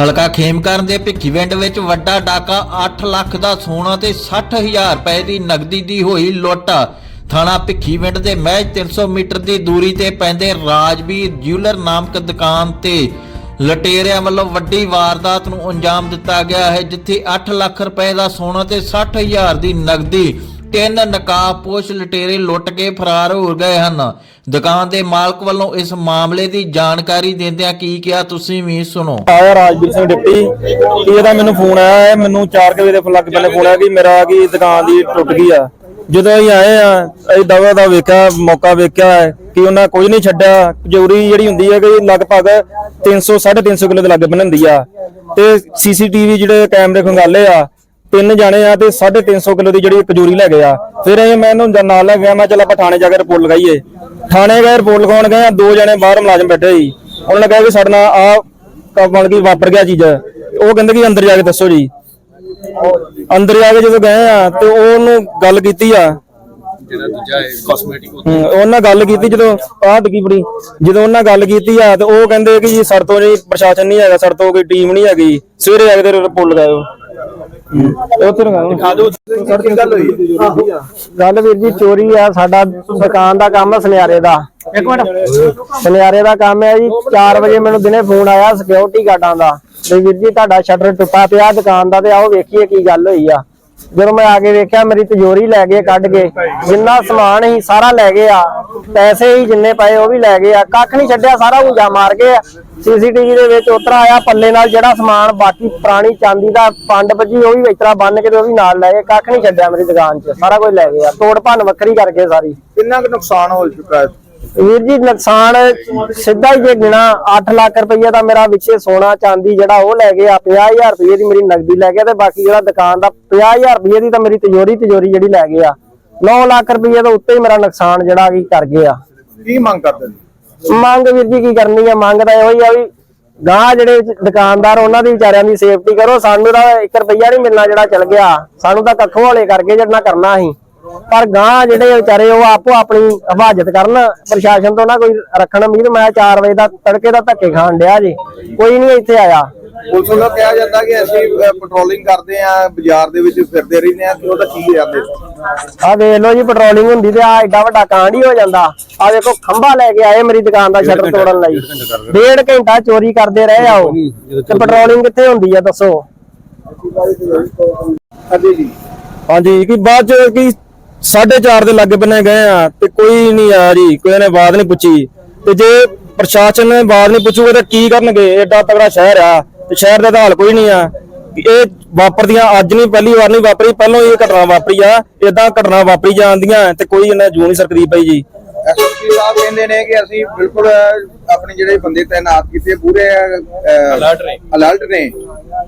ਹਲਕਾ ਖੇਮਕਰਨ ਦੇ ਭਿੱਖੀਵਿੰਡ ਵਿੱਚ ਵੱਡਾ ਡਾਕਾ 8 ਲੱਖ ਦਾ ਸੋਨਾ ਤੇ 60000 ਰੁਪਏ ਦੀ ਨਗਦੀ ਦੀ ਹੋਈ ਲੁੱਟ। ਥਾਣਾ ਭਿੱਖੀਵਿੰਡ ਦੇ ਮਹਿਜ 300 ਮੀਟਰ ਦੀ ਦੂਰੀ ਤੇ ਪੈਂਦੇ ਰਾਜਵੀਰ ਜਿਊਲਰ ਨਾਮਕ ਦੁਕਾਨ ਤੇ ਲਟੇਰਿਆਂ ਵੱਲੋਂ ਵੱਡੀ ਵਾਰਦਾਤ ਨੂੰ ਅੰਜਾਮ ਦਿੱਤਾ ਗਿਆ ਹੈ, ਜਿੱਥੇ 8 ਲੱਖ ਰੁਪਏ ਦਾ ਸੋਨਾ ਤੇ 60000 ਦੀ ਨਗਦੀ ਤਿੰਨ ਨਕਾਬਪੋਸ਼ ਲਟੇਰੇ ਲੁੱਟ ਕੇ ਫਰਾਰ ਹੋ ਗਏ ਹਨ। ਦੁਕਾਨ ਦੇ ਮਾਲਕ ਵੱਲੋਂ ਇਸ ਮਾਮਲੇ ਦੀ ਜਾਣਕਾਰੀ ਦਿੰਦਿਆਂ ਕੀ ਕਿਹਾ ਤੁਸੀਂ ਵੀ ਸੁਣੋ। ਆਇਆ ਰਾਜਵੀਰ ਸਿੰਘ ਡਿੱਪੀ ਕਿ ਇਹਦਾ ਮੈਨੂੰ ਫੋਨ ਆਇਆ ਹੈ, ਮੈਨੂੰ 4 ਵਜੇ ਦੇ ਲੱਗ ਪਹਿਲੇ ਫੋਨ ਆਇਆ ਕਿ ਮੇਰਾ ਕੀ ਦੁਕਾਨ ਦੀ ਟੁੱਟ ਗਈ ਆ। ਜਦੋਂ ਅਸੀਂ ਆਏ ਆ, ਅਸੀਂ ਦਵਾ ਦਾ ਵੇਖਿਆ, ਮੌਕਾ ਵੇਖਿਆ ਕਿ ਉਹਨਾਂ ਕੁਝ ਨਹੀਂ ਛੱਡਿਆ। ਜੌਰੀ ਜਿਹੜੀ ਹੁੰਦੀ ਹੈ ਕਿ ਲਗਭਗ 300 350 ਕਿਲੋ ਦੇ ਲਾਗੇ ਬਣਦੀ ਆ। ਤੇ ਸੀਸੀਟੀਵੀ ਜਿਹੜੇ ਕੈਮਰੇ ਖੰਗਾਲੇ ਆ ਤਿੰਨ ਜਾਣੇ ਆ ਤੇ 350 ਕਿਲੋ ਦੀ ਜਿਹੜੀ ਕਜੂਰੀ ਲੈ ਗਏ ਆ। ਫਿਰ ਇਹ ਮੈਂ ਇਹਨੂੰ ਨਾਲ ਲੈ ਗਿਆ ਮੈਂ ਚੱਲ ਆਪਾਂ ਥਾਣੇ ਜਾ ਕੇ ਰਿਪੋਰਟ ਲਗਾਈਏ। ਥਾਣੇ ਗਏ, ਰਿਪੋਰਟ ਲਗਾਉਣ ਗਏ ਆ ਦੋ ਜਣੇ ਬਾਹਰ ਮੁਲਾਜ਼ਮ ਬੈਠੇ ਸੀ। ਉਹਨਾਂ ਨੇ ਕਿਹਾ ਕਿ ਸਾਡੇ ਨਾਲ ਆ ਕਮਲ ਕੀ ਵਾਪਰ ਗਿਆ ਚੀਜ਼। ਉਹ ਕਹਿੰਦੇ ਕਿ ਅੰਦਰ ਜਾ ਕੇ ਦੱਸੋ ਜੀ। ਅੰਦਰ ਜਾ ਕੇ ਜਦੋਂ ਗਏ ਆ ਤੇ ਉਹਨੂੰ ਗੱਲ ਕੀਤੀ ਆ ਜਿਹੜਾ ਦੂਜਾ ਹੈ ਕਾਸਮੈਟਿਕ ਹਮ, ਉਹਨਾਂ ਗੱਲ ਕੀਤੀ ਜਦੋਂ ਆਹ ਡਿੱਗੀ ਬੜੀ। ਜਦੋਂ ਉਹਨਾਂ ਗੱਲ ਕੀਤੀ ਆ ਤੇ ਉਹ ਕਹਿੰਦੇ ਕਿ ਜੀ ਸਾਡੇ ਤੋਂ ਜੀ ਪ੍ਰਸ਼ਾਸਨ ਨਹੀਂ ਹੈਗਾ ਸਾਡੇ ਤੋਂ ਕੋਈ ਟੀਮ ਨਹੀਂ ਹੈਗੀ। ਸਵੇਰੇ ਆ ਕੇ ਤੇ ਰਿਪੋਰਟ ਲਗਾਇਓ। ਉੱਥੇ ਲਗਾ ਦਿਓ। ਗੱਲ ਹੋਈ। ਗੱਲ ਵੀਰ ਜੀ ਚੋਰੀ ਆ ਸਾਡਾ ਦੁਕਾਨ ਦਾ ਕੰਮ ਆ ਸੁਨਿਆਰੇ ਦਾ। ਇੱਕ ਮਿੰਟ। ਸੁਨਿਆਰੇ ਦਾ ਕੰਮ ਹੈ ਜੀ 4 ਵਜੇ ਮੈਨੂੰ ਦਿਨੇ ਫੋਨ ਆਇਆ ਸਿਕਿਉਰਿਟੀ ਗਾਰਡਾਂ ਦਾ। ਵੀ ਵੀਰ ਜੀ ਤੁਹਾਡਾ ਸ਼ਟਰ ਟੁੱਟਾ ਪਿਆ ਦੁਕਾਨ ਦਾ ਤੇ ਆਓ ਵੇਖੀਏ ਕੀ ਗੱਲ ਹੋਈ ਆ। ਜਦੋਂ ਮੈਂ ਆ ਕੇ ਵੇਖਿਆ, ਮੇਰੀ ਤਿਜੋਰੀ ਲੈ ਗਏ ਕੱਢ ਕੇ। ਜਿੰਨਾ ਸਮਾਨ ਸੀ ਸਾਰਾ ਲੈ ਗਏ ਆ। ਪੈਸੇ ਹੀ ਜਿੰਨੇ ਪਏ ਉਹ ਵੀ ਲੈ ਗਏ ਆ। ਕੱਖ ਨਹੀਂ ਛੱਡਿਆ, ਸਾਰਾ ਉਂਜਾ ਮਾਰ ਗਏ ਆ। ਸੀਸੀਟੀਵੀ ਦੇ ਵਿੱਚ ਉਤਰਾ ਆਇਆ ਪੱਲੇ ਨਾਲ ਜਿਹੜਾ ਸਮਾਨ, ਬਾਕੀ ਪੁਰਾਣੀ ਚਾਂਦੀ ਦਾ ਪੰਡ ਭੱਜੀ, ਉਹ ਵੀ ਵਿਚਰਾ ਬੰਨ ਕੇ ਤੇ ਉਹ ਵੀ ਨਾਲ ਲੈ ਗਏ। ਕੱਖ ਨਹੀਂ ਛੱਡਿਆ ਮੇਰੀ ਦੁਕਾਨ 'ਚ। ਸਾਰਾ ਕੁਝ ਲੈ ਗਏ ਆ। ਤੋੜ ਭੰਨ ਵੱਖਰੀ ਕਰਕੇ ਸਾਰੀ। ਕਿੰਨਾ ਕੁ ਨੁਕਸਾਨ ਹੋ ਚੁੱਕਾ ਹੈ? ਵੀਰ ਜੀ ਨੁਕਸਾਨ ਸਿੱਧਾ ਹੀ ਜੇ ਗਿਣਾ 8 ਲੱਖ ਰੁਪਈਆ ਦਾ ਮੇਰਾ ਵਿੱਚੇ ਸੋਨਾ ਚਾਂਦੀ ਜਿਹੜਾ ਉਹ ਲੈ ਗਏ ਆ 50000 ਰੁਪਏ ਦੀ ਮੇਰੀ ਨਗਦੀ ਲੈ ਗਿਆ ਤੇ ਬਾਕੀ ਜਿਹੜਾ ਦੁਕਾਨ ਦਾ 50000 ਰੁਪਏ ਦੀ ਤਾਂ ਮੇਰੀ ਤਿਜੋਰੀ ਤਿਜੋਰੀ ਜਿਹੜੀ ਲੈ ਗਏ ਆ 9 ਲੱਖ ਰੁਪਏ ਤੋਂ ਉੱਤੇ ਹੀ ਮੇਰਾ ਨੁਕਸਾਨ ਜਿਹੜਾ ਕੀ ਕਰ ਗਏ ਆ ਕੀ ਮੰਗ ਕਰਦੇ ਨੇ? ਮੰਗ ਵੀਰ ਜੀ ਕੀ ਕਰਨੀ ਆ? ਮੰਗ ਤਾਂ ਇਹੋ ਹੀ ਆ ਵੀ ਗਾਂ ਜਿਹੜੇ ਦੁਕਾਨਦਾਰ ਉਹਨਾਂ ਦੀ ਵਿਚਾਰਿਆਂ ਦੀ ਸੇਫਟੀ ਕਰੋ। ਸਾਨੂੰ ਤਾਂ 1 ਰੁਪਈਆ ਨਹੀਂ ਮਿਲਣਾ ਜਿਹੜਾ ਚਲ ਗਿਆ। ਸਾਨੂੰ ਤਾਂ ਕੱਖੋਂ ਵਾਲੇ ਕਰਕੇ ਜਿਹੜਾ ਕਰਨਾ ਸੀ। ਪਰ ਗਾਂ ਜਿਹੜੇ ਵਿਚਾਰੇ ਉਹ ਆਪੋ ਆਪਣੀ ਹਿਫਾਜ਼ਤ ਕਰਨ। ਪ੍ਰਸ਼ਾਸਨ ਤੋਂ ਨਾ ਕੋਈ ਰੱਖਣ ਉਮੀਦ ਮੈਂ 4 ਵਜੇ ਦਾ ਤੜਕੇ ਦਾ ਧੱਕੇ ਖਾਣ ਡਿਆ ਜੀ। ਕੋਈ ਨਹੀਂ ਇੱਥੇ ਆਇਆ। ਪੁਲਿਸ ਵੱਲੋਂ ਕਿਹਾ ਜਾਂਦਾ ਕਿ ਅਸੀਂ ਪੈਟਰੋਲਿੰਗ ਕਰਦੇ ਆ ਬਾਜ਼ਾਰ ਦੇ ਵਿੱਚ ਫਿਰਦੇ ਰਹਿੰਦੇ ਆ ਕਿ ਉਹਦਾ ਕੀ ਜਾਂਦੇ ਆ ਵੇਖ ਲਓ ਜੀ ਪੈਟਰੋਲਿੰਗ ਹੁੰਦੀ ਤੇ ਆ ਐਡਾ ਵੱਡਾ ਕਾਂਡ ਹੀ ਹੋ ਜਾਂਦਾ। ਆ ਵੇਖੋ ਖੰਭਾ ਲੈ ਕੇ ਆਏ ਮੇਰੀ ਦੁਕਾਨ ਦਾ ਸ਼ਟਰ ਤੋੜਨ ਲਈ। ਡੇਢ ਘੰਟਾ ਚੋਰੀ ਕਰਦੇ ਰਹੇ ਆ ਉਹ। ਤੇ ਪੈਟਰੋਲਿੰਗ ਕਿੱਥੇ ਹੁੰਦੀ ਆ ਦੱਸੋ? ਹਾਂਜੀ ਜੀ। ਹਾਂਜੀ ਕਿ ਬਾਅਦ ਚ ਕਿ 4:30 ਦੇ ਲਾਗੇ ਬੰਨੇ ਗਏ ਆ ਤੇ ਕੋਈ ਨਹੀਂ ਆ ਜੀ ਕੋਈ ਨੇ ਬਾਤ ਨਹੀਂ ਪੁੱਛੀ। ਤੇ ਜੇ ਪ੍ਰਸ਼ਾਸਨ ਨੇ ਬਾਤ ਨਹੀਂ ਪੁੱਛੂਗਾ ਤਾਂ ਕੀ ਕਰਨਗੇ? ਏਡਾ ਤਗੜਾ ਸ਼ਹਿਰ ਆ ਤੇ ਸ਼ਹਿਰ ਦਾ ਤਾਂ ਹਾਲ ਕੋਈ ਨਹੀਂ ਆ। ਇਹ ਵਾਪਰਦੀਆਂ ਅੱਜ ਨਹੀਂ, ਪਹਿਲੀ ਵਾਰ ਨਹੀਂ ਵਾਪਰੀ, ਪਹਿਲਾਂ ਹੀ ਇਹ ਘਟਨਾ ਵਾਪਰੀ ਆ। ਇਦਾਂ ਘਟਨਾ ਵਾਪਰੀ ਜਾਂਦੀਆਂ ਤੇ ਕੋਈ ਇਹਨਾਂ ਜੂ ਨਹੀਂ ਸਰਕਦੀ ਪਈ ਜੀ। ਐਸਪੀ ਸਾਹਿਬ ਕਹਿੰਦੇ ਨੇ ਕਿ ਅਸੀਂ ਬਿਲਕੁਲ ਆਪਣੇ ਜਿਹੜੇ ਬੰਦੇ ਤਾਇਨਾਤ ਕੀਤੇ ਪੂਰੇ ਅਲਰਟ ਨੇ। ਅਲਰਟ ਨੇ।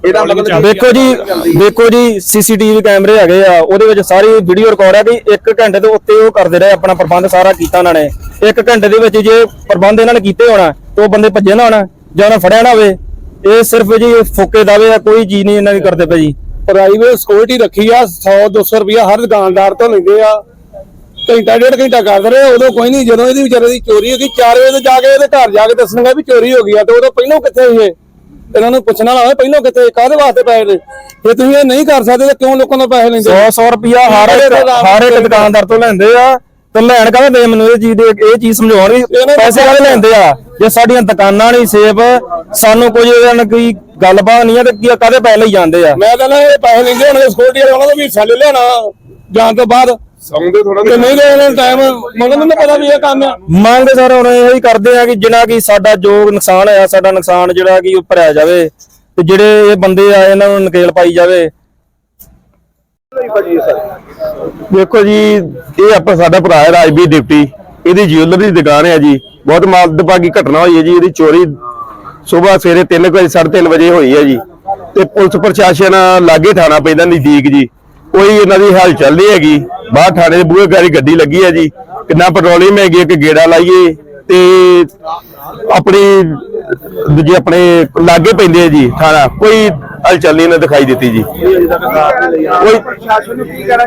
ਇਹਦਾ ਮਤਲਬ ਦੇਖੋ ਜੀ ਦੇਖੋ ਜੀ ਸੀਸੀਟੀਵੀ ਕੈਮਰੇ ਹੈਗੇ ਆ ਉਹਦੇ ਵਿੱਚ ਸਾਰੀ ਵੀਡੀਓ ਰਿਕਾਰਡ ਹੈ ਕਿ 1 ਘੰਟੇ ਦੇ ਉੱਤੇ ਉਹ ਕਰਦੇ ਰਹੇ ਆਪਣਾ ਪ੍ਰਬੰਧ ਸਾਰਾ ਕੀਤਾ ਉਹਨਾਂ ਨੇ। 1 ਘੰਟੇ ਦੇ ਵਿੱਚ ਜੇ ਪ੍ਰਬੰਧ ਇਹਨਾਂ ਨੇ ਕੀਤੇ ਹੋਣਾ ਤੇ ਉਹ ਬੰਦੇ ਭੱਜੇ ਨਾ ਹੋਣਾ ਜਾਂ ਉਹਨਾਂ ਫੜਿਆ ਨਾ ਹੋਵੇ ਇਹ ਸਿਰਫ ਜੀ ਫੋਕੇ ਦਾਵੇ ਆ ਕੋਈ ਚੀਜ਼ ਨਹੀਂ ਇਹਨਾਂ ਦੀ ਕਰਦੇ ਪਏ ਜੀ ਪ੍ਰਾਈਵੇਟ ਸਿਕਿਉਰਿਟੀ ਰੱਖੀ ਆ 100 200 ਰੁਪਇਆ ਹਰ ਦੁਕਾਨਦਾਰ ਤੋਂ ਲੈਂਦੇ ਆ। ਘੰਟਾ ਡੇਢ ਘੰਟਾ ਕਰਦੇ ਰਹੇ ਉਦੋਂ ਕੋਈ ਨਹੀਂ ਜਦੋਂ ਇਹਦੀ ਵਿਚਾਰੇ ਦੀ ਚੋਰੀ ਹੋ ਗਈ 4 ਵਜੇ ਤੇ ਜਾ ਕੇ ਇਹਦੇ ਘਰ ਜਾ ਕੇ ਦੱਸਣਗਾ ਵੀ ਚੋਰੀ ਹੋ ਗਈ ਆ ਤੇ ਉਦੋਂ ਪਹਿਲਾਂ ਕਿੱਥੇ ਸੀ ਇਹ? ਇਹਨਾਂ ਨੂੰ ਪੁੱਛਣਾ ਹੋਵੇ ਪਹਿਲਾਂ ਕਿੱਥੇ ਕਾਹਦੇ ਵਾਸਤੇ ਪੈਸੇ ਨੇ? ਜੇ ਤੁਸੀਂ ਇਹ ਨਹੀਂ ਕਰ ਸਕਦੇ ਤਾਂ ਕਿਉਂ ਲੋਕਾਂ ਤੋਂ ਪੈਸੇ ਲੈਂਦੇ 100 100 ਰੁਪਿਆ ਹਰ ਇੱਕ ਹਰ ਇੱਕ ਦੁਕਾਨਦਾਰ ਤੋਂ ਲੈਂਦੇ ਆ ਤੇ ਲੈਣ ਕਾਹਦੇ ਦੇ ਮੈਨੂੰ ਇਹ ਚੀਜ਼ ਦੇ ਇਹ ਚੀਜ਼ ਸਮਝਾਉਣ ਪੈਸੇ ਕਾਹਦੇ ਲੈਂਦੇ ਆ? ਜੇ ਸਾਡੀਆਂ ਦੁਕਾਨਾਂ ਨਹੀਂ ਸੇਫ ਸਾਨੂੰ ਕੋਈ ਇਹਨਾਂ ਨਾਲ ਕੋਈ ਗੱਲਬਾਤ ਨਹੀਂ ਆ ਤੇ ਕੀ ਕਾਹਦੇ ਪੈਸੇ ਲਈ ਜਾਂਦੇ ਆ? ਮੈਂ ਕਹਿੰਦਾ ਇਹ ਪੈਸੇ ਲੈਂਦੇ ਹੋਣਗੇ ਸਿਕਿਉਰਿਟੀ ਵਾਲੇ ਉਹਨਾਂ ਵੀ ਹਿੱਸਾ ਲੈ ਲੈਣਾ ਜਾਣ ਤੋਂ ਬਾਅਦ। ਸੌਂਦੇ ਥੋੜਾ ਤੇ ਨਹੀਂ ਲੈਣਾ ਟਾਈਮ ਮੈਨੂੰ ਨਹੀਂ ਪਤਾ ਵੀ ਇਹ ਕੰਮ ਆ। ਮੰਗ ਸਰ ਹੁਣ ਇਹੋ ਹੀ ਕਰਦੇ ਆ ਕਿ ਜਿਨਾ ਕਿ ਸਾਡਾ ਜੋ ਨੁਕਸਾਨ ਹੋਇਆ ਸਾਡਾ ਨੁਕਸਾਨ ਜਿਹੜਾ ਕਿ ਉਹ ਭਰਿਆ ਜਾਵੇ ਤੇ ਜਿਹੜੇ ਇਹ ਬੰਦੇ ਆ ਇਹਨਾਂ ਨੂੰ ਨਕੇਲ ਪਾਈ ਜਾਵੇ। ਦੇਖੋ ਜੀ ਇਹ ਆਪਾਂ ਸਾਡਾ ਭਰਾ ਹੈ ਰਾਜਵੀਰ ਡਿਪਟੀ। ਇਹਦੀ ਜਿਊਲਰੀ ਦੀ ਦੁਕਾਨ ਹੈ ਜੀ। ਬਹੁਤ ਮਾਲਦਭਾਗੀ ਘਟਨਾ ਹੋਈ ਹੈ ਜੀ ਇਹਦੀ ਚੋਰੀ ਸਵੇਰ ਸਵੇਰੇ 3 ਵਜੇ 3:30 ਵਜੇ ਹੋਈ ਹੈ ਜੀ। ਤੇ ਪੁਲਿਸ ਪ੍ਰਸ਼ਾਸਨ ਲਾਗੇ ਥਾਣਾ ਪੈਂਦਾ ਨਜ਼ਦੀਕ ਜੀ। ਕੋਈ ਇਹਨਾਂ ਦੀ ਹਲਚਲ ਨਹੀਂ ਹੈਗੀ। ਬਾਹਰ ਥਾਣੇ ਦੇ ਬੂਹੇ ਗਾੜੀ ਗੱਡੀ ਲੱਗੀ ਹੈ ਜੀ। ਕਿੰਨਾ ਪੈਟਰੋਲਿੰਗ ਹੈਗੀ ਕਿ ਗੇੜਾ ਲਾਈਏ ਤੇ ਆਪਣੀ ਦੂਜੇ ਆਪਣੇ ਲਾਗੇ ਪੈਂਦੇ ਆ ਜੀ ਥਾਣਾ, ਕੋਈ ਹਲਚਲ ਨਹੀਂ ਇਹਨਾਂ ਦਿਖਾਈ ਦਿੱਤੀ ਜੀ। ਕੋਈ ਪ੍ਰਸ਼ਾਸਨ ਨੂੰ ਕੀ ਕਹਿਣਾ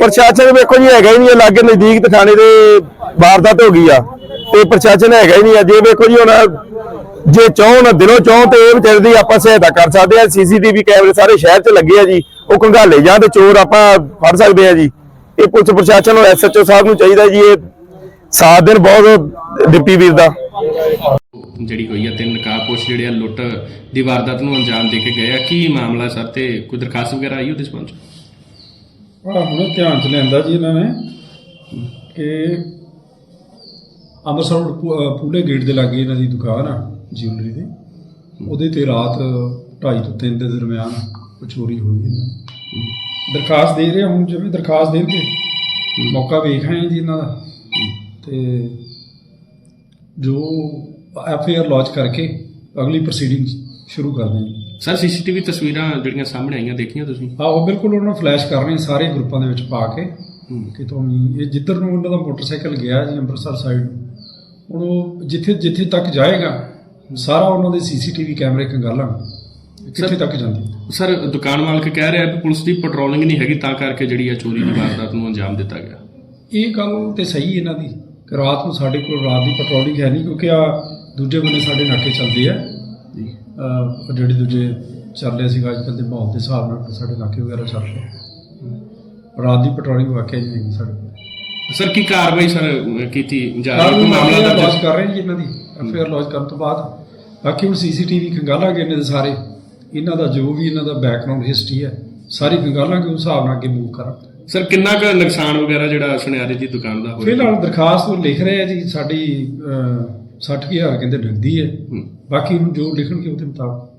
ਪ੍ਰਸ਼ਾਸਨ ਵੇਖੋ ਜੀ, ਹੈਗਾ ਹੀ ਨਹੀਂ ਲਾਗੇ ਨਜ਼ਦੀਕ ਤੇ ਥਾਣੇ ਦੇ ਵਾਰਦਾਤ ਹੋ ਗਈ ਆ। ਤੇ ਪ੍ਰਸ਼ਾਸਨ ਹੈਗਾ ਹੀ ਨਹੀਂ ਆ। ਜੇ ਵੇਖੋ ਜੀ ਹੁਣ ਜੇ ਚਾਹਣ ਦਿਲੋਂ ਚਾਹਣ ਤੇ ਇਹ ਵਿਚਾਰੇ ਦੀ ਆਪਾਂ ਸਹਾਇਤਾ ਕਰ ਸਕਦੇ ਆ। ਸੀਸੀਟੀਵੀ ਕੈਮਰੇ ਸਾਰੇ ਸ਼ਹਿਰ 'ਚ ਲੱਗੇ ਆ ਜੀ। ਉਹ ਕੰਘਾਲੇ ਜਾਂ ਤੇ ਚੋਰ ਆਪਾਂ ਫੜ ਸਕਦੇ ਆ ਜੀ। ਇਹ ਪੁਲਿਸ ਪ੍ਰਸ਼ਾਸਨ ਨੂੰ ਐਸਐਚਓ ਸਾਹਿਬ ਨੂੰ ਚਾਹੀਦਾ ਜੀ ਇਹ ਸਾਥ ਦੇਣ ਬਹੁਤ ਡਿਪਟੀ ਵੀਰ ਦਾ। ਜਿਹੜੀ ਹੋਈ ਆ ਤਿੰਨ ਨਕਾਬਪੋਸ਼ ਜਿਹੜੇ ਆ ਲੁੱਟ ਦੀ ਵਾਰਦਾਤ ਨੂੰ ਅੰਜਾਮ ਦੇ ਕੇ ਗਏ ਆ। ਕੀ ਮਾਮਲਾ ਸਰ? ਤੇ ਕੋਈ ਦਰਖਾਸਤ ਵਗੈਰਾ ਆਈ ਉਹਦੇ ਸੰਬੰਧ ਚ? ਆ ਹੁਣ ਧਿਆਨ ਚ ਲੈਂਦਾ ਜੀ ਇਹਨਾਂ ਨੇ ਕਿ ਅੰਮ੍ਰਿਤਸਰ ਪੂਲੇ ਗੇਟ ਦੇ ਲਾਗੇ ਇਹਨਾਂ ਦੀ ਦੁਕਾਨ ਆ। ਜਿਊਲਰੀ ਦੀ। ਉਹਦੇ ਤੇ ਰਾਤ 2:30 ਤੋਂ 3 ਦੇ ਦਰਮਿਆਨ ਕੋਈ ਚੋਰੀ ਹੋਈ ਇਹਨਾਂ ਦੀ। ਦਰਖਾਸਤ ਦੇ ਰਹੇ ਹੁਣ ਜਿਵੇਂ ਦਰਖਾਸਤ ਦੇਣਗੇ ਮੌਕਾ ਵੇਖ ਆਏ ਹਾਂ ਜੀ ਇਹਨਾਂ ਦਾ। ਤੇ ਜੋ ਐਫ ਆਈ ਆਰ ਲੌਂਚ ਕਰਕੇ ਅਗਲੀ ਪ੍ਰੋਸੀਡਿੰਗ ਸ਼ੁਰੂ ਕਰ ਦੇਣੀ ਸਰ ਸੀਸੀਟੀਵੀ ਤਸਵੀਰਾਂ ਜਿਹੜੀਆਂ ਸਾਹਮਣੇ ਆਈਆਂ ਦੇਖੀਆਂ ਤੁਸੀਂ? ਆਹੋ ਬਿਲਕੁਲ ਉਹਨਾਂ ਨੂੰ ਫਲੈਸ਼ ਕਰ ਰਹੇ ਹਾਂ ਸਾਰੇ ਗਰੁੱਪਾਂ ਦੇ ਵਿੱਚ ਪਾ ਕੇ ਕਿਤੋਂ ਵੀ ਇਹ ਜਿੱਧਰ ਨੂੰ ਉਹਨਾਂ ਦਾ ਮੋਟਰਸਾਈਕਲ ਗਿਆ ਜੀ ਅੰਮ੍ਰਿਤਸਰ ਸਾਈਡ ਹੁਣ ਉਹ ਜਿੱਥੇ ਜਿੱਥੇ ਤੱਕ ਜਾਏਗਾ ਸਾਰਾ ਉਹਨਾਂ ਦੇ ਸੀਸੀਟੀਵੀ ਕੈਮਰੇ ਕੰਗਾਲਾਂਗੇ ਕਿੱਥੇ ਤੱਕ ਜਾਂਦੀ? ਸਰ ਦੁਕਾਨ ਮਾਲਕ ਕਹਿ ਰਿਹਾ ਵੀ ਪੁਲਿਸ ਦੀ ਪੈਟਰੋਲਿੰਗ ਨਹੀਂ ਹੈਗੀ ਤਾਂ ਕਰਕੇ ਜਿਹੜੀ ਆ ਚੋਰੀ ਦੀ ਵਾਰਦਾਤ ਨੂੰ ਅੰਜਾਮ ਦਿੱਤਾ ਗਿਆ। ਇਹ ਗੱਲ ਤੇ ਸਹੀ ਇਹਨਾਂ ਦੀ ਕਿ ਰਾਤ ਨੂੰ ਸਾਡੇ ਕੋਲ ਰਾਤ ਦੀ ਪੈਟਰੋਲਿੰਗ ਹੈ ਨਹੀਂ ਕਿਉਂਕਿ ਆ ਦੂਜੇ ਬੰਨੇ ਸਾਡੇ ਨਾਕੇ ਚੱਲਦੇ ਆ। ਜਿਹੜੇ ਦੂਜੇ ਚੱਲ ਰਹੇ ਸੀਗਾ ਅੱਜ ਕੱਲ੍ਹ ਦੇ ਮਾਹੌਲ ਦੇ ਹਿਸਾਬ ਨਾਲ ਸਾਡੇ ਨਾਕੇ ਵਗੈਰਾ ਚੱਲ ਰਹੇ ਰਾਤ ਦੀ ਪੈਟਰੋਲਿੰਗ ਵਾਕਿਆ ਨਹੀਂ ਹੈਗੀ ਸਾਡੇ ਸਰ ਕੀ ਕਾਰਵਾਈ ਸਰ ਕੀਤੀ ਜਾ ਰਹੀ ਕੋਈ ਮਾਮਲਾ ਦਰਜ ਕਰ ਰਹੇ ਜੀ ਇਹਨਾਂ ਦੀ। ਐਫਆਈਆਰ ਲੌਂਚ ਕਰਨ ਤੋਂ ਬਾਅਦ ਬਾਕੀ ਹੁਣ ਸੀਸੀਟੀਵੀ ਖੰਗਾਲਾਂਗੇ ਇਹਨਾਂ ਦੇ ਸਾਰੇ। ਇਹਨਾਂ ਦਾ ਜੋ ਵੀ ਇਹਨਾਂ ਦਾ ਬੈਕਗ੍ਰਾਉਂਡ ਹਿਸਟਰੀ ਹੈ ਸਾਰੀ ਖੰਗਾਲਾਂਗੇ ਉਸ ਹਿਸਾਬ ਨਾਲ ਅੱਗੇ ਮੂਵ ਕਰਾਂਗੇ। ਸਰ ਕਿੰਨਾ ਕੁ ਨੁਕਸਾਨ ਵਗੈਰਾ ਜਿਹੜਾ ਸੁਨਿਆਰੇ ਦੀ ਦੁਕਾਨ ਦਾ ਹੋਇਆ? ਫਿਲਹਾਲ ਦਰਖਾਸਤ ਉਹ ਲਿਖ ਰਹੇ ਆ ਜੀ ਸਾਡੀ ਅਹ, 60000 ਕਹਿੰਦੇ ਨਗਦੀ ਹੈ। ਬਾਕੀ ਹੁਣ ਜੋ ਲਿਖਣਗੇ ਉਹਦੇ ਮੁਤਾਬਕ।